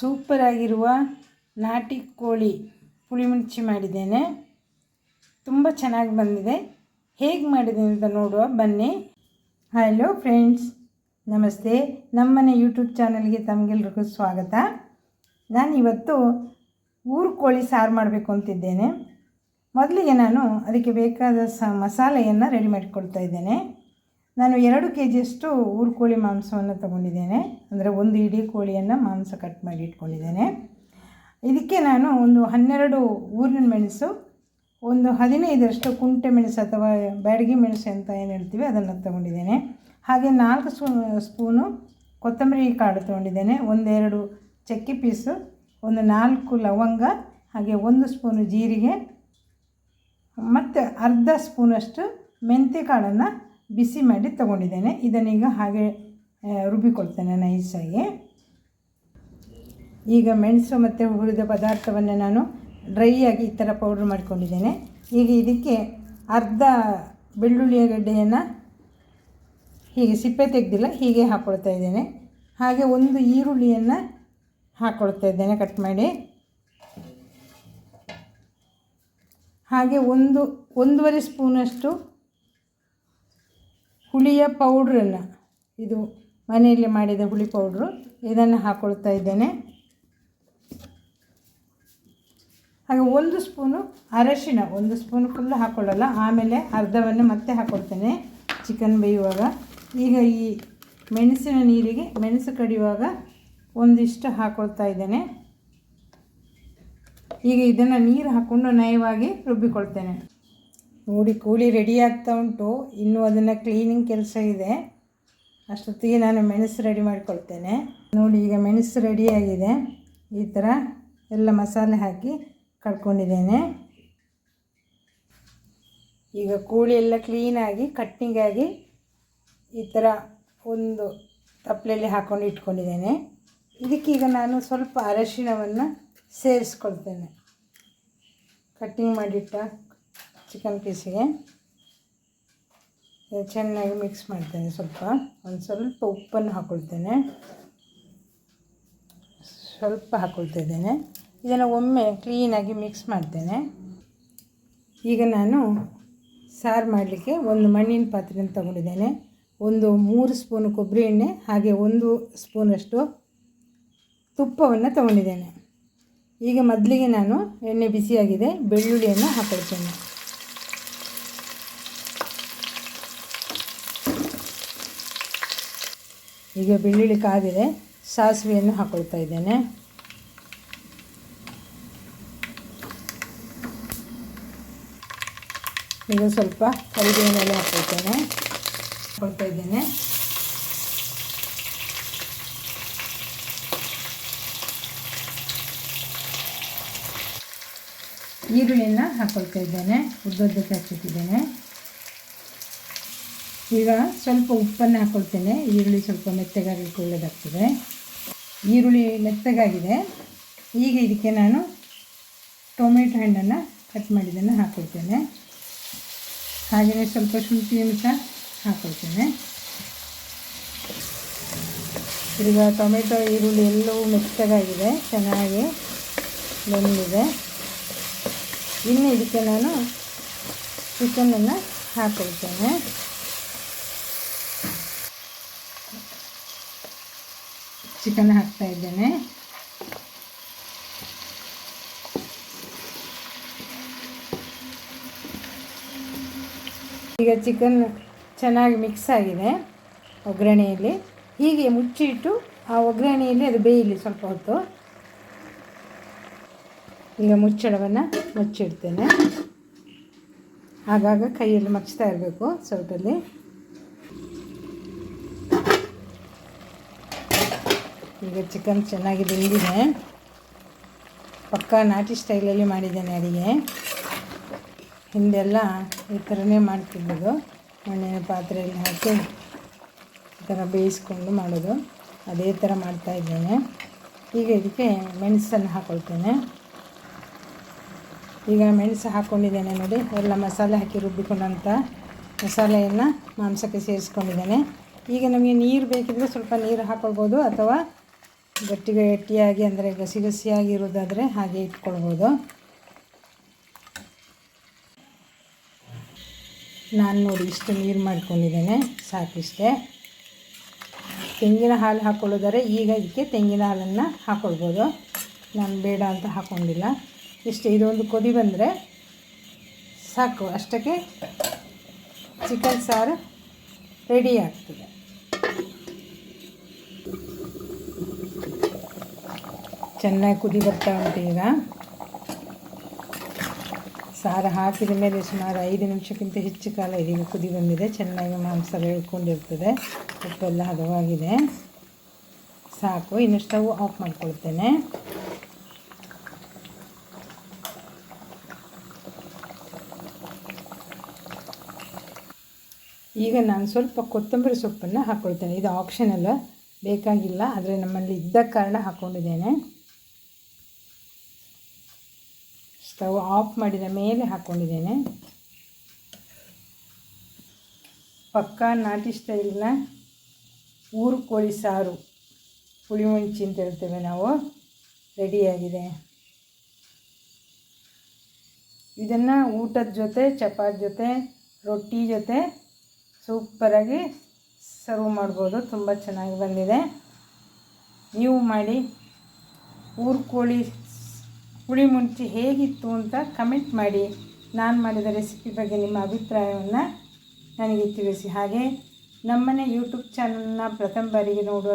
ಸೂಪರಾಗಿರುವ ನಾಟಿ ಕೋಳಿ ಪುಳಿಮುಂಚಿ ಮಾಡಿದ್ದೇನೆ. ತುಂಬ ಚೆನ್ನಾಗಿ ಬಂದಿದೆ. ಹೇಗೆ ಮಾಡಿದೆ ಅಂತ ನೋಡುವ, ಬನ್ನಿ. ಹಲೋ ಫ್ರೆಂಡ್ಸ್ ನಮಸ್ತೆ. ನಮ್ಮನೆ ಯೂಟ್ಯೂಬ್ ಚಾನಲ್ಗೆ ತಮಗೆಲ್ರಿಗೂ ಸ್ವಾಗತ. ನಾನು ಇವತ್ತು ಊರು ಕೋಳಿ ಸಾರು ಮಾಡಬೇಕು ಅಂತಿದ್ದೇನೆ. ಮೊದಲಿಗೆ ನಾನು ಅದಕ್ಕೆ ಬೇಕಾದ ಸ ಮಸಾಲೆಯನ್ನು ರೆಡಿ ಮಾಡಿಕೊಳ್ತಾ ಇದ್ದೇನೆ. ನಾನು ಎರಡು ಕೆ ಜಿಯಷ್ಟು ಊರು ಕೋಳಿ ಮಾಂಸವನ್ನು ತಗೊಂಡಿದ್ದೇನೆ. ಅಂದರೆ ಒಂದು ಇಡೀ ಕೋಳಿಯನ್ನು ಮಾಂಸ ಕಟ್ ಮಾಡಿ ಇಟ್ಕೊಂಡಿದ್ದೇನೆ. ಇದಕ್ಕೆ ನಾನು ಒಂದು ಹನ್ನೆರಡು ಊರಿನ ಮೆಣಸು, ಒಂದು ಹದಿನೈದರಷ್ಟು ಕುಂಟೆ ಮೆಣಸು ಅಥವಾ ಬ್ಯಾಡಗಿ ಮೆಣಸು ಅಂತ ಏನು ಹೇಳ್ತೀವಿ ಅದನ್ನು ತಗೊಂಡಿದ್ದೇನೆ. ಹಾಗೆ ನಾಲ್ಕು ಸ್ಪೂ, ಸ್ಪೂನು ಕೊತ್ತಂಬರಿ ಕಾಳು ತೊಗೊಂಡಿದ್ದೇನೆ. ಒಂದೆರಡು ಚಕ್ಕೆ ಪೀಸು, ಒಂದು ನಾಲ್ಕು ಲವಂಗ, ಹಾಗೆ ಒಂದು ಸ್ಪೂನು ಜೀರಿಗೆ, ಮತ್ತು ಅರ್ಧ ಸ್ಪೂನಷ್ಟು ಮೆಂತ್ಯ ಕಾಳನ್ನು ಬಿಸಿ ಮಾಡಿ ತಗೊಂಡಿದ್ದೇನೆ. ಇದನ್ನೀಗ ಹಾಗೆ ರುಬ್ಬಿಕೊಳ್ತೇನೆ ನೈಸಾಗಿ. ಈಗ ಮೆಣಸು ಮತ್ತು ಹುರಿದ ಪದಾರ್ಥವನ್ನು ನಾನು ಡ್ರೈ ಆಗಿ ಈ ಥರ ಪೌಡ್ರ್ ಮಾಡ್ಕೊಂಡಿದ್ದೇನೆ. ಈಗ ಇದಕ್ಕೆ ಅರ್ಧ ಬೆಳ್ಳುಳ್ಳಿಯ ಗಡ್ಡೆಯನ್ನು ಹೀಗೆ ಸಿಪ್ಪೆ ತೆಗೆದಿಲ್ಲ, ಹೀಗೆ ಹಾಕ್ಕೊಳ್ತಾ ಇದ್ದೇನೆ. ಹಾಗೆ ಒಂದು ಈರುಳ್ಳಿಯನ್ನು ಹಾಕ್ಕೊಳ್ತಾ ಇದ್ದೇನೆ ಕಟ್ ಮಾಡಿ. ಹಾಗೆ ಒಂದು, ಒಂದೂವರೆ ಸ್ಪೂನಷ್ಟು ಹುಳಿಯ ಪೌಡ್ರನ್ನು ಇದು ಮನೆಯಲ್ಲಿ ಮಾಡಿದ ಹುಳಿ ಪೌಡ್ರು ಇದನ್ನು ಹಾಕ್ಕೊಳ್ತಾ ಇದ್ದೇನೆ. ಹಾಗೆ ಒಂದು ಸ್ಪೂನು ಅರಶಿನ, ಒಂದು ಸ್ಪೂನ್ ಫುಲ್ ಹಾಕ್ಕೊಳ್ಳಲ್ಲ ಆಮೇಲೆ ಅರ್ಧವನ್ನು ಮತ್ತೆ ಹಾಕ್ಕೊಳ್ತೇನೆ ಚಿಕನ್ ಬೇಯುವಾಗ. ಈಗ ಈ ಮೆಣಸಿನ ನೀರಿಗೆ, ಮೆಣಸು ಕಡಿಯುವಾಗ ಒಂದಿಷ್ಟು ಹಾಕ್ಕೊಳ್ತಾ ಇದ್ದೇನೆ. ಈಗ ಇದನ್ನು ನೀರು ಹಾಕ್ಕೊಂಡು ನಯವಾಗಿ ರುಬ್ಬಿಕೊಳ್ತೇನೆ. ನೋಡಿ, ಕೂಲಿ ರೆಡಿ ಆಗ್ತಾ ಉಂಟು. ಇನ್ನೂ ಅದನ್ನು ಕ್ಲೀನಿಂಗ್ ಕೆಲಸ ಇದೆ. ಅಷ್ಟೊತ್ತಿಗೆ ನಾನು ಮೆಣಸು ರೆಡಿ ಮಾಡಿಕೊಳ್ತೇನೆ. ನೋಡಿ, ಈಗ ಮೆಣಸು ರೆಡಿಯಾಗಿದೆ ಈ ಥರ ಎಲ್ಲ ಮಸಾಲೆ ಹಾಕಿ ಕಳ್ಕೊಂಡಿದ್ದೇನೆ ಈಗ ಕೂಳಿ ಎಲ್ಲ ಕ್ಲೀನಾಗಿ ಕಟ್ಟಿಂಗಾಗಿ ಈ ಥರ ಒಂದು ತಪ್ಪಲೆಯಲ್ಲಿ ಹಾಕ್ಕೊಂಡು ಇಟ್ಕೊಂಡಿದ್ದೇನೆ. ಇದಕ್ಕೀಗ ನಾನು ಸ್ವಲ್ಪ ಅರಶಿನವನ್ನು ಸೇರಿಸ್ಕೊಳ್ತೇನೆ. ಕಟ್ಟಿಂಗ್ ಮಾಡಿಟ್ಟ. ಚಿಕನ್ ಪೀಸಿಗೆ. ಚೆನ್ನಾಗಿ ಮಿಕ್ಸ್ ಮಾಡ್ತೇನೆ ಸ್ವಲ್ಪ. ಒಂದು ಸ್ವಲ್ಪ ಉಪ್ಪನ್ನು ಹಾಕ್ಕೊಳ್ತೇನೆ ಸ್ವಲ್ಪ ಹಾಕ್ಕೊಳ್ತಾ ಇದ್ದೇನೆ ಇದನ್ನು ಒಮ್ಮೆ ಕ್ಲೀನಾಗಿ ಮಿಕ್ಸ್ ಮಾಡ್ತೇನೆ. ಈಗ ನಾನು ಸಾರು ಮಾಡಲಿಕ್ಕೆ ಒಂದು ಮಣ್ಣಿನ ಪಾತ್ರೆಯನ್ನು ತಗೊಂಡಿದ್ದೇನೆ. ಒಂದು ಮೂರು ಸ್ಪೂನ್ ಕೊಬ್ಬರಿ ಎಣ್ಣೆ, ಹಾಗೆ ಒಂದು ಸ್ಪೂನಷ್ಟು ತುಪ್ಪವನ್ನು ತಗೊಂಡಿದ್ದೇನೆ. ಈಗ ಮೊದಲಿಗೆ ನಾನು ಎಣ್ಣೆ ಬಿಸಿಯಾಗಿದೆ, ಬೆಳ್ಳುಳ್ಳಿಯನ್ನು ಹಾಕೊಳ್ತೇನೆ. ಈಗ ಬೆಳ್ಳುಳ್ಳಿ ಕಾದಿದೆ ಸಾಸಿವೆಯನ್ನು ಹಾಕೊಳ್ತಾ ಇದ್ದೇನೆ. ಈಗ ಸ್ವಲ್ಪ ಕರಿಬೇವಿನಲ್ಲಿ ಹಾಕೊಳ್ತೇನೆ. ಹಾಕೊಳ್ತಾ ಇದ್ದೇನೆ. ಈರುಳ್ಳಿಯನ್ನು ಹಾಕೊಳ್ತಾ ಇದ್ದೇನೆ. ಉದ್ದದ್ದಕ್ಕೆ ಹಚ್ಚಿಟ್ಟಿದ್ದೇನೆ ಈಗ ಸ್ವಲ್ಪ ಉಪ್ಪನ್ನು ಹಾಕ್ಕೊಳ್ತೇನೆ ಈರುಳ್ಳಿ ಸ್ವಲ್ಪ ಮೆತ್ತಗಾಗಲಿಕ್ಕೆ ಒಳ್ಳೆಯದಾಗ್ತದೆ ಈರುಳ್ಳಿ ಮೆತ್ತಗಾಗಿದೆ. ಈಗ ಇದಕ್ಕೆ ನಾನು ಟೊಮೆಟೊ ಹಣ್ಣನ್ನು ಕಟ್ ಮಾಡಿದ್ದನ್ನು ಹಾಕ್ಕೊಳ್ತೇನೆ ಹಾಗೆಯೇ ಸ್ವಲ್ಪ ಶುಂಠಿಯನ್ನು ಸಹ ಹಾಕ್ಕೊಳ್ತೇನೆ ಈಗ ಟೊಮೆಟೊ, ಈರುಳ್ಳಿ ಎಲ್ಲವೂ ಮೆತ್ತಗಾಗಿದೆ. ಚೆನ್ನಾಗಿ ಬೆಂದಿದೆ. ಇನ್ನು ಇದಕ್ಕೆ ನಾನು ಚಿಕನನ್ನು ಹಾಕ್ಕೊಳ್ತೇನೆ ಚಿಕನ್ ಹಾಕ್ತಾ ಇದ್ದೇನೆ. ಈಗ ಚಿಕನ್ ಚೆನ್ನಾಗಿ ಮಿಕ್ಸ್ ಆಗಿದೆ ಒಗ್ಗರಣೆಯಲ್ಲಿ. ಹೀಗೆ ಮುಚ್ಚಿಟ್ಟು ಆ ಒಗ್ಗರಣೆಯಲ್ಲಿ ಅದು ಬೇಯಲಿ ಸ್ವಲ್ಪ ಹೊತ್ತು. ಈಗ ಮುಚ್ಚಳವನ್ನು ಮುಚ್ಚಿಡ್ತೇನೆ. ಆಗಾಗ ಕೈಯಲ್ಲಿ ಮಚ್ತಾ ಇರಬೇಕು ಸೌಟಲ್ಲಿ ಈಗ ಚಿಕನ್ ಚೆನ್ನಾಗಿ ಬೆಂದಿದೆ. ಪಕ್ಕಾ ನಾಟಿ ಸ್ಟೈಲಲ್ಲಿ ಮಾಡಿದ್ದೇನೆ ಅಡುಗೆ. ಹಿಂದೆಲ್ಲ ಈ ಥರನೇ ಮಾಡ್ತಿದ್ದದು ಮಣ್ಣಿನ ಪಾತ್ರೆಯಲ್ಲಿ ಹಾಕಿ ಈ ಥರ ಬೇಯಿಸ್ಕೊಂಡು ಮಾಡೋದು. ಅದೇ ಥರ ಮಾಡ್ತಾಯಿದ್ದೇನೆ ಈಗ ಇದಕ್ಕೆ ಮೆಣಸನ್ನು ಹಾಕ್ಕೊಳ್ತೇನೆ ಈಗ ಮೆಣಸು ಹಾಕ್ಕೊಂಡಿದ್ದೇನೆ ನೋಡಿ. ಎಲ್ಲ ಮಸಾಲೆ ಹಾಕಿ ರುಬ್ಬಿಕೊಂಡಂಥ ಮಸಾಲೆಯನ್ನು ಮಾಂಸಕ್ಕೆ ಸೇರಿಸ್ಕೊಂಡಿದ್ದೇನೆ. ಈಗ ನಮಗೆ ನೀರು ಬೇಕಿದ್ರೆ ಸ್ವಲ್ಪ ನೀರು ಹಾಕ್ಕೊಳ್ಬೋದು ಅಥವಾ ಗಟ್ಟಿ ಗಟ್ಟಿಯಾಗಿ ಅಂದರೆ ಗಸಿ ಗಸಿಯಾಗಿ ಇರೋದಾದರೆ ಹಾಗೆ ಇಟ್ಕೊಳ್ಬೋದು. ನಾನು ನೋಡಿ ಇಷ್ಟು ನೀರು ಮಾಡ್ಕೊಂಡಿದ್ದೇನೆ ಸಾಕಿಷ್ಟೇ ತೆಂಗಿನ ಹಾಲು ಹಾಕ್ಕೊಳ್ಳೋದಾರೆ ಈಗ ಇದಕ್ಕೆ ತೆಂಗಿನ ಹಾಲನ್ನು ಹಾಕ್ಕೊಳ್ಬೋದು ನಾನು ಬೇಡ ಅಂತ ಹಾಕ್ಕೊಂಡಿಲ್ಲ ಇಷ್ಟು, ಇದೊಂದು ಕೊದಿ ಬಂದರೆ ಸಾಕು. ಅಷ್ಟಕ್ಕೆ ಚಿಕನ್ ಸಾರು ರೆಡಿ ಆಗ್ತದೆ. ಚೆನ್ನಾಗಿ ಕುದಿ ಬರ್ತಾ ಉಂಟು ಈಗ. ಸಾರು ಹಾಕಿದ ಮೇಲೆ ಸುಮಾರು ಐದು ನಿಮಿಷಕ್ಕಿಂತ ಹೆಚ್ಚು ಕಾಲ ಇದೀಗ ಕುದಿ ಬಂದಿದೆ. ಚೆನ್ನಾಗಿ ಮಾಂಸ ಬೆಳ್ಕೊಂಡಿರ್ತದೆ ಉಪ್ಪೆಲ್ಲ ಹದವಾಗಿದೆ. ಸಾಕು, ಇನ್ನು ಸ್ಟವ್ ಆಫ್ ಮಾಡ್ಕೊಳ್ತೇನೆ. ಈಗ ನಾನು ಸ್ವಲ್ಪ ಕೊತ್ತಂಬರಿ ಸೊಪ್ಪನ್ನು ಹಾಕ್ಕೊಳ್ತೇನೆ ಇದು ಆಪ್ಷನಲ್ಲ ಬೇಕಾಗಿಲ್ಲ. ಆದರೆ ನಮ್ಮಲ್ಲಿ ಇದ್ದ ಕಾರಣ ಹಾಕ್ಕೊಂಡಿದ್ದೇನೆ ಸ್ಟವ್ ಆಫ್ ಮಾಡಿದ ಮೇಲೆ ಹಾಕ್ಕೊಂಡಿದ್ದೇನೆ ಪಕ್ಕಾ ನಾಟಿ ಸ್ಟೈಲ್ನ ಊರು ಕೋಳಿ ಸಾರು ಪುಳಿ ಮುಂಚಿ ಅಂತ ಹೇಳ್ತೇವೆ ನಾವು ರೆಡಿಯಾಗಿದೆ ಇದನ್ನು ಊಟದ ಜೊತೆ, ಚಪಾತಿ ಜೊತೆ, ರೊಟ್ಟಿ ಜೊತೆ ಸೂಪರಾಗಿ ಸರ್ವ್ ಮಾಡ್ಬೋದು. ತುಂಬ ಚೆನ್ನಾಗಿ ಬಂದಿದೆ. ನೀವು ಮಾಡಿ ಊರು ಕೋಳಿ ಹುಳಿ ಮುಂಚಿ ಹೇಗಿತ್ತು ಅಂತ ಕಮೆಂಟ್ ಮಾಡಿ. ನಾನು ಮಾಡಿದ ರೆಸಿಪಿ ಬಗ್ಗೆ ನಿಮ್ಮ ಅಭಿಪ್ರಾಯವನ್ನು ನನಗೆ ತಿಳಿಸಿ. ಹಾಗೆ ನಮ್ಮನೆ ಯೂಟ್ಯೂಬ್ ಚಾನಲ್ನ ಪ್ರಥಮ ಬಾರಿಗೆ ನೋಡುವ